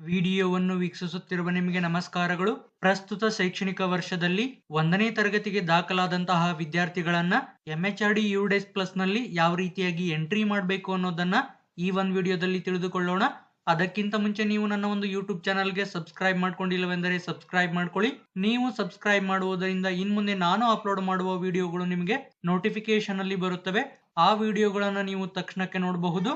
ವಿಡಿಯೋವನ್ನು ವೀಕ್ಷಿಸುತ್ತಿರುವ ನಿಮಗೆ ನಮಸ್ಕಾರಗಳು. ಪ್ರಸ್ತುತ ಶೈಕ್ಷಣಿಕ ವರ್ಷದಲ್ಲಿ ಒಂದನೇ ತರಗತಿಗೆ ದಾಖಲಾದಂತಹ ವಿದ್ಯಾರ್ಥಿಗಳನ್ನ M H R D UDISE ಪ್ಲಸ್ನಲ್ಲಿ ಯಾವ ರೀತಿಯಾಗಿ ಎಂಟ್ರಿ ಮಾಡಬೇಕು ಅನ್ನೋದನ್ನ ಈ ಒಂದು ವಿಡಿಯೋದಲ್ಲಿ ತಿಳಿದುಕೊಳ್ಳೋಣ. ಅದಕ್ಕಿಂತ ಮುಂಚೆ ನೀವು ನನ್ನ ಒಂದು ಯೂಟ್ಯೂಬ್ ಚಾನಲ್ಗೆ ಸಬ್ಸ್ಕ್ರೈಬ್ ಮಾಡ್ಕೊಂಡಿಲ್ಲವೆಂದರೆ ಸಬ್ಸ್ಕ್ರೈಬ್ ಮಾಡ್ಕೊಳ್ಳಿ. ನೀವು ಸಬ್ಸ್ಕ್ರೈಬ್ ಮಾಡುವುದರಿಂದ ಇನ್ ಮುಂದೆ ನಾನು ಅಪ್ಲೋಡ್ ಮಾಡುವ ವಿಡಿಯೋಗಳು ನಿಮಗೆ ನೋಟಿಫಿಕೇಶನ್ ಅಲ್ಲಿ ಬರುತ್ತವೆ. ಆ ವಿಡಿಯೋಗಳನ್ನು ನೀವು ತಕ್ಷಣಕ್ಕೆ ನೋಡಬಹುದು.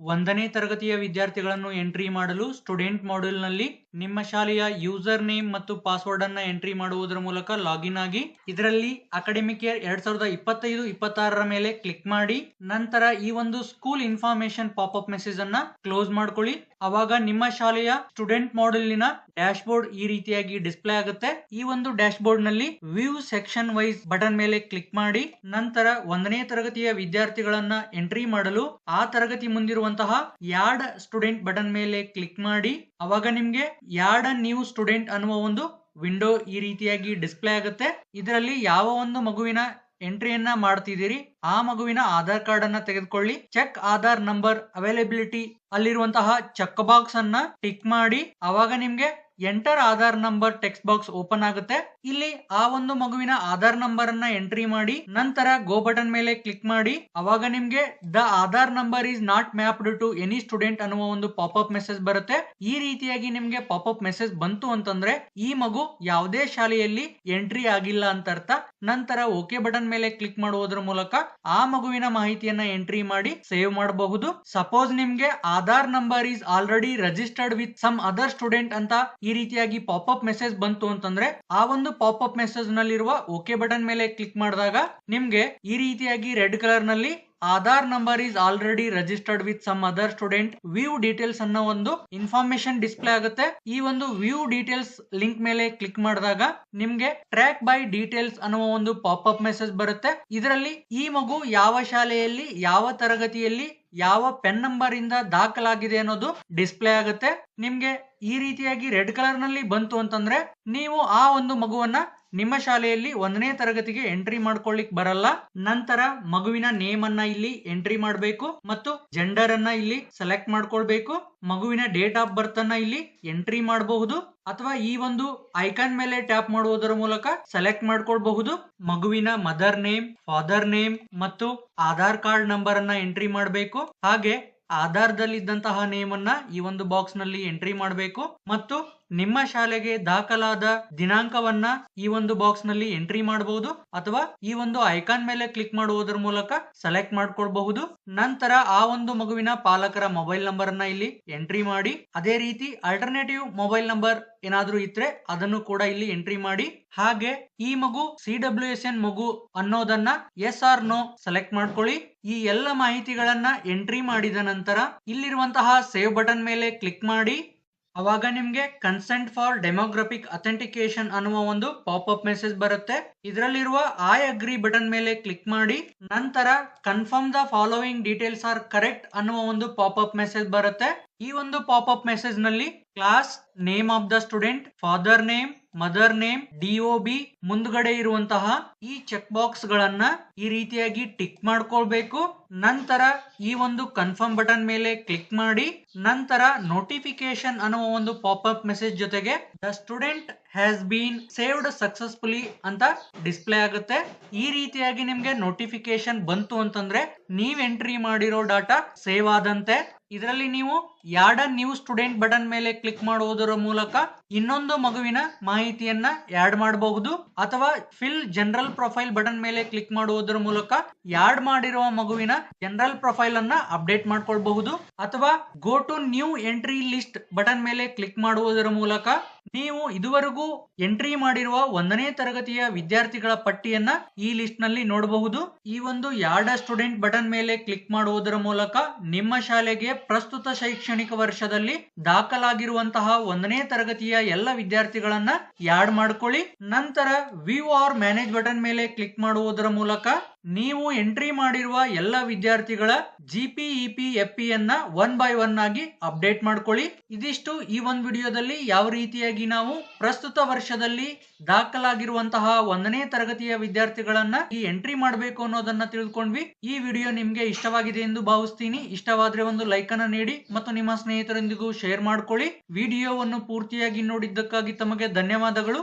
ಒಂದನೇ ತರಗತಿಯ ವಿದ್ಯಾರ್ಥಿಗಳನ್ನು ಎಂಟ್ರಿ ಮಾಡಲು ಸ್ಟೂಡೆಂಟ್ ಮಾಡ್ಯೂಲ್ನಲ್ಲಿ ನಿಮ್ಮ ಶಾಲೆಯ ಯೂಸರ್ ನೇಮ್ ಮತ್ತು ಪಾಸ್ವರ್ಡ್ ಅನ್ನ ಎಂಟ್ರಿ ಮಾಡುವುದರ ಮೂಲಕ ಲಾಗಿನ್ ಆಗಿ, ಇದರಲ್ಲಿ ಅಕಾಡೆಮಿಕ್ ಇಯರ್ ಎರಡ್ ಸಾವಿರದ ಇಪ್ಪತ್ತೈದು, ಇಪ್ಪತ್ತಾರರ ಮೇಲೆ ಕ್ಲಿಕ್ ಮಾಡಿ, ನಂತರ ಈ ಒಂದು school information pop up message ಅನ್ನ ಕ್ಲೋಸ್ ಮಾಡ್ಕೊಳ್ಳಿ. ಅವಾಗ ನಿಮ್ಮ ಶಾಲೆಯ ಸ್ಟೂಡೆಂಟ್ ಮಾಡೆಲ್ನ ಡ್ಯಾಶ್ ಬೋರ್ಡ್ ಈ ರೀತಿಯಾಗಿ ಡಿಸ್ಪ್ಲೇ ಆಗುತ್ತೆ. ಈ ಒಂದು ಡ್ಯಾಶ್ ಬೋರ್ಡ್ನಲ್ಲಿ ವ್ಯೂ ಸೆಕ್ಷನ್ ವೈಸ್ ಬಟನ್ ಮೇಲೆ ಕ್ಲಿಕ್ ಮಾಡಿ, ನಂತರ ಒಂದನೇ ತರಗತಿಯ ವಿದ್ಯಾರ್ಥಿಗಳನ್ನ ಎಂಟ್ರಿ ಮಾಡಲು, ಆ ತರಗತಿ ಮುಂದಿರುವಂತಹ ಯಾರ್ಡ್ ಸ್ಟೂಡೆಂಟ್ ಬಟನ್ ಮೇಲೆ ಕ್ಲಿಕ್ ಮಾಡಿ, ಅವಾಗ ನಿಮ್ಗೆ ಯಾರ್ಡ್ ನ್ಯೂ ಸ್ಟೂಡೆಂಟ್ ಅನ್ನುವ ಒಂದು ವಿಂಡೋ ಈ ರೀತಿಯಾಗಿ ಡಿಸ್ಪ್ಲೇ ಆಗುತ್ತೆ. ಇದರಲ್ಲಿ ಯಾವ ಒಂದು ಮಗುವಿನ ಎಂಟ್ರಿಯನ್ನ ಮಾಡ್ತಿದ್ದೀರಿ, ಆ ಮಗುವಿನ ಆಧಾರ್ ಕಾರ್ಡ್ ಅನ್ನ ತೆಗೆದುಕೊಳ್ಳಿ, ಚೆಕ್ ಆಧಾರ್ ನಂಬರ್, ಅವೈಲಬಿಲಿಟಿ ಅಲ್ಲಿರುವಂತಹ ಚೆಕ್ ಬಾಕ್ಸ್ ಅನ್ನ ಟಿಕ್ ಮಾಡಿ, ಅವಾಗ ನಿಮ್ಗೆ enter Aadhaar number text box open ಆಗುತ್ತೆ. ಇಲ್ಲಿ ಆ ಒಂದು ಮಗುವಿನ ಆಧಾರ್ ನಂಬರ್ ಅನ್ನ ಎಂಟ್ರಿ ಮಾಡಿ, ನಂತರ ಗೋ ಬಟನ್ ಮೇಲೆ ಕ್ಲಿಕ್ ಮಾಡಿ. ಅವಾಗ ನಿಮ್ಗೆ the Aadhaar number is not mapped to any student ಅನ್ನುವ ಒಂದು ಪಾಪ್ ಅಪ್ ಮೆಸೇಜ್ ಬರುತ್ತೆ. ಈ ರೀತಿಯಾಗಿ ನಿಮ್ಗೆ ಪಾಪ್ ಅಪ್ ಮೆಸೇಜ್ ಬಂತು ಅಂತಂದ್ರೆ ಈ ಮಗು ಯಾವುದೇ ಶಾಲೆಯಲ್ಲಿ ಎಂಟ್ರಿ ಆಗಿಲ್ಲ ಅಂತ ಅರ್ಥ ನಂತರ ಓಕೆ ಬಟನ್ ಮೇಲೆ ಕ್ಲಿಕ್ ಮಾಡುವುದರ ಮೂಲಕ ಆ ಮಗುವಿನ ಮಾಹಿತಿಯನ್ನ ಎಂಟ್ರಿ ಮಾಡಿ ಸೇವ್ ಮಾಡಬಹುದು. ಸಪೋಸ್ ನಿಮ್ಗೆ Aadhaar number is already registered with some other student ಅಂತ ಈ ರೀತಿಯಾಗಿ ಪಾಪ್ ಅಪ್ ಮೆಸೇಜ್ ಬಂತು ಅಂತಂದ್ರೆ ಆ ಒಂದು ಪಾಪ್ ಅಪ್ ಮೆಸೇಜ್ ನಲ್ಲಿರುವ ಓಕೆ ಬಟನ್ ಮೇಲೆ ಕ್ಲಿಕ್ ಮಾಡಿದಾಗ ನಿಮ್ಗೆ ಈ ರೀತಿಯಾಗಿ red ಕಲರ್ನಲ್ಲಿ Aadhaar number is already registered with some other student view details ಅನ್ನೋ ಒಂದು ಇನ್ಫಾರ್ಮೇಶನ್ ಡಿಸ್ಪ್ಲೇ ಆಗುತ್ತೆ. ಈ ಒಂದು ವ್ಯೂ ಡೀಟೇಲ್ಸ್ ಲಿಂಕ್ ಮೇಲೆ ಕ್ಲಿಕ್ ಮಾಡಿದಾಗ ನಿಮ್ಗೆ ಟ್ರ್ಯಾಕ್ ಬೈ ಡೀಟೇಲ್ಸ್ ಅನ್ನುವ ಒಂದು ಪಾಪ್ ಅಪ್ ಮೆಸೇಜ್ ಬರುತ್ತೆ. ಇದರಲ್ಲಿ ಈ ಮಗು ಯಾವ ಶಾಲೆಯಲ್ಲಿ ಯಾವ ತರಗತಿಯಲ್ಲಿ ಯಾವ ಪೆನ್ ನಂಬರ್ ಇಂದ ದಾಖಲಾಗಿದೆ ಅನ್ನೋದು ಡಿಸ್ಪ್ಲೇ ಆಗುತ್ತೆ. ನಿಮ್ಗೆ ಈ ರೀತಿಯಾಗಿ ರೆಡ್ ಕಲರ್ನಲ್ಲಿ ಬಂತು ಅಂತಂದ್ರೆ ನೀವು ಆ ಒಂದು ಮಗುವನ್ನ ನಿಮ್ಮ ಶಾಲೆಯಲ್ಲಿ ಒಂದನೇ ತರಗತಿಗೆ ಎಂಟ್ರಿ ಮಾಡ್ಕೊಳ್ಳಿಕ್ ಬರಲ್ಲ, ನಂತರ ಮಗುವಿನ ನೇಮ್ ಅನ್ನ ಇಲ್ಲಿ ಎಂಟ್ರಿ ಮಾಡಬೇಕು ಮತ್ತು ಜೆಂಡರ್ ಅನ್ನ ಇಲ್ಲಿ ಸೆಲೆಕ್ಟ್ ಮಾಡ್ಕೊಳ್ಬೇಕು, ಮಗುವಿನ ಡೇಟ್ ಆಫ್ ಬರ್ತ್ ಅನ್ನ ಇಲ್ಲಿ ಎಂಟ್ರಿ ಮಾಡಬಹುದು ಅಥವಾ ಈ ಒಂದು ಐಕಾನ್ ಮೇಲೆ ಟ್ಯಾಪ್ ಮಾಡುವುದರ ಮೂಲಕ ಸೆಲೆಕ್ಟ್ ಮಾಡ್ಕೊಳ್ಬಹುದು. ಮಗುವಿನ ಮದರ್ ನೇಮ್, ಫಾದರ್ ನೇಮ್ ಮತ್ತು ಆಧಾರ್ ಕಾರ್ಡ್ ನಂಬರ್ ಅನ್ನ ಎಂಟ್ರಿ ಮಾಡಬೇಕು. ಹಾಗೆ ಆಧಾರದಲ್ಲಿದ್ದಂತಹ ನೇಮ್ ಅನ್ನ ಈ ಒಂದು ಬಾಕ್ಸ್ನಲ್ಲಿ ಎಂಟ್ರಿ ಮಾಡಬೇಕು ಮತ್ತು ನಿಮ್ಮ ಶಾಲೆಗೆ ದಾಖಲಾದ ದಿನಾಂಕವನ್ನ ಈ ಒಂದು ಬಾಕ್ಸ್ನಲ್ಲಿ ಎಂಟ್ರಿ ಮಾಡಬಹುದು ಅಥವಾ ಈ ಒಂದು ಐಕಾನ್ ಮೇಲೆ ಕ್ಲಿಕ್ ಮಾಡುವುದರ ಮೂಲಕ ಸೆಲೆಕ್ಟ್ ಮಾಡ್ಕೊಳ್ಬಹುದು. ನಂತರ ಆ ಒಂದು ಮಗುವಿನ ಪಾಲಕರ ಮೊಬೈಲ್ ನಂಬರ್ ಅನ್ನ ಇಲ್ಲಿ ಎಂಟ್ರಿ ಮಾಡಿ. ಅದೇ ರೀತಿ ಆಲ್ಟರ್ನೇಟಿವ್ ಮೊಬೈಲ್ ನಂಬರ್ ಏನಾದ್ರೂ ಇದ್ರೆ ಅದನ್ನು ಕೂಡ ಇಲ್ಲಿ ಎಂಟ್ರಿ ಮಾಡಿ. ಹಾಗೆ ಈ ಮಗು ಸಿ ಡಬ್ಲ್ಯೂ ಎಸ್ ಎನ್ ಮಗು ಅನ್ನೋದನ್ನ ಎಸ್ ಆರ್ ನೋ ಸೆಲೆಕ್ಟ್ ಮಾಡ್ಕೊಳ್ಳಿ. ಈ ಎಲ್ಲ ಮಾಹಿತಿಗಳನ್ನ ಎಂಟ್ರಿ ಮಾಡಿದ ನಂತರ ಇಲ್ಲಿರುವಂತಹ ಸೇವ್ ಬಟನ್ ಮೇಲೆ ಕ್ಲಿಕ್ ಮಾಡಿ. ಅವಾಗ ನಿಮ್ಗೆ ಕನ್ಸೆಂಟ್ ಫಾರ್ ಡೆಮೋಗ್ರಫಿಕ್ ಅಥೆಂಟಿಕೇಶನ್ ಅನ್ನುವ ಒಂದು ಪಾಪ್ ಅಪ್ ಮೆಸೇಜ್ ಬರುತ್ತೆ. ಇದರಲ್ಲಿರುವ ಐ ಅಗ್ರಿ ಬಟನ್ ಮೇಲೆ ಕ್ಲಿಕ್ ಮಾಡಿ, ನಂತರ confirm the following details are correct ಅನ್ನುವ ಒಂದು ಪಾಪ್ ಅಪ್ ಮೆಸೇಜ್ ಬರುತ್ತೆ. ಈ ಒಂದು pop up ಮೆಸೇಜ್ನಲ್ಲಿ class name of the student father name mother name D O B ಮುಂದ್ಗಡೆ ಇರುವಂತಹ ಈ ಚೆಕ್ ಬಾಕ್ಸ್ ಗಳನ್ನ ಈ ರೀತಿಯಾಗಿ ಟಿಕ್ ಮಾಡ್ಕೊಳ್ಬೇಕು. ನಂತರ ಈ ಒಂದು ಕನ್ಫರ್ಮ್ ಬಟನ್ ಮೇಲೆ ಕ್ಲಿಕ್ ಮಾಡಿ, ನಂತರ ನೋಟಿಫಿಕೇಶನ್ ಅನ್ನುವ ಒಂದು ಪಾಪ್ ಅಪ್ ಮೆಸೇಜ್ ಜೊತೆಗೆ, the student has been saved successfully ಅಂತ ಡಿಸ್ಪ್ಲೇ ಆಗುತ್ತೆ. ಈ ರೀತಿಯಾಗಿ ನಿಮ್ಗೆ ನೋಟಿಫಿಕೇಶನ್ ಬಂತು ಅಂತಂದ್ರೆ, ನೀವ್ ಎಂಟ್ರಿ ಮಾಡಿರೋ ಡಾಟಾ ಸೇವ್ ಆದಂತೆ. ಇದರಲ್ಲಿ ನೀವು ಯಾರ್ಡ ನ್ಯೂ ಸ್ಟೂಡೆಂಟ್ ಬಟನ್ ಮೇಲೆ ಕ್ಲಿಕ್ ಮಾಡುವುದರ ಮೂಲಕ ಇನ್ನೊಂದು ಮಗುವಿನ ಮಾಹಿತಿಯನ್ನ ಆಡ್ ಮಾಡಬಹುದು ಅಥವಾ ಫಿಲ್ ಜನರಲ್ ಪ್ರೊಫೈಲ್ ಬಟನ್ ಮೇಲೆ ಕ್ಲಿಕ್ ಮಾಡುವುದರ ಮೂಲಕ ಯಾಡ್ ಮಾಡಿರುವ ಮಗುವಿನ ಜನರಲ್ ಪ್ರೊಫೈಲ್ ಅನ್ನ ಅಪ್ಡೇಟ್ ಮಾಡ್ಕೊಳ್ಬಹುದು ಅಥವಾ go to new entry list button ಮೇಲೆ ಕ್ಲಿಕ್ ಮಾಡುವುದರ ಮೂಲಕ ನೀವು ಇದುವರೆಗೂ ಎಂಟ್ರಿ ಮಾಡಿರುವ ಒಂದನೇ ತರಗತಿಯ ವಿದ್ಯಾರ್ಥಿಗಳ ಪಟ್ಟಿಯನ್ನ ಈ ಲಿಸ್ಟ್ನಲ್ಲಿ ನೋಡಬಹುದು. ಈ ಒಂದು ಯಾಡ ಸ್ಟೂಡೆಂಟ್ ಬಟನ್ ಮೇಲೆ ಕ್ಲಿಕ್ ಮಾಡುವುದರ ಮೂಲಕ ನಿಮ್ಮ ಶಾಲೆಗೆ ಪ್ರಸ್ತುತ ಶೈಕ್ಷಣಿಕ ವರ್ಷದಲ್ಲಿ ದಾಖಲಾಗಿರುವಂತಹ ಒಂದನೇ ತರಗತಿಯ ಎಲ್ಲ ವಿದ್ಯಾರ್ಥಿಗಳನ್ನ ಯಾಡ್ ಮಾಡ್ಕೊಳ್ಳಿ. ನಂತರ ವ್ಯೂ ಆರ್ ಮ್ಯಾನೇಜ್ ಬಟನ್ ಮೇಲೆ ಕ್ಲಿಕ್ ಮಾಡುವುದರ ಮೂಲಕ ನೀವು ಎಂಟ್ರಿ ಮಾಡಿರುವ ಎಲ್ಲ ವಿದ್ಯಾರ್ಥಿಗಳ ಜಿಪಿಇಪಿ ಅನ್ನ ಒನ್ ಬೈ ಒನ್ ಆಗಿ ಅಪ್ಡೇಟ್ ಮಾಡ್ಕೊಳ್ಳಿ. ಇದಿಷ್ಟು ಈ ಒಂದು ವಿಡಿಯೋದಲ್ಲಿ ಯಾವ ರೀತಿಯಾಗಿ ನಾವು ಪ್ರಸ್ತುತ ವರ್ಷದಲ್ಲಿ ದಾಖಲಾಗಿರುವಂತಹ ಒಂದನೇ ತರಗತಿಯ ವಿದ್ಯಾರ್ಥಿಗಳನ್ನ ಈ ಎಂಟ್ರಿ ಮಾಡಬೇಕು ಅನ್ನೋದನ್ನ ತಿಳಿದುಕೊಂಡ್ವಿ ಈ ವಿಡಿಯೋ ನಿಮ್ಗೆ ಇಷ್ಟವಾಗಿದೆ ಎಂದು ಭಾವಿಸ್ತೀನಿ. ಇಷ್ಟವಾದ್ರೆ ಒಂದು ಲೈಕ್ ಅನ್ನ ನೀಡಿ ಮತ್ತು ನಿಮ್ಮ ಸ್ನೇಹಿತರೊಂದಿಗೂ ಶೇರ್ ಮಾಡ್ಕೊಳ್ಳಿ. ವಿಡಿಯೋವನ್ನು ಪೂರ್ತಿಯಾಗಿ ನೋಡಿದ್ದಕ್ಕಾಗಿ ತಮಗೆ ಧನ್ಯವಾದಗಳು.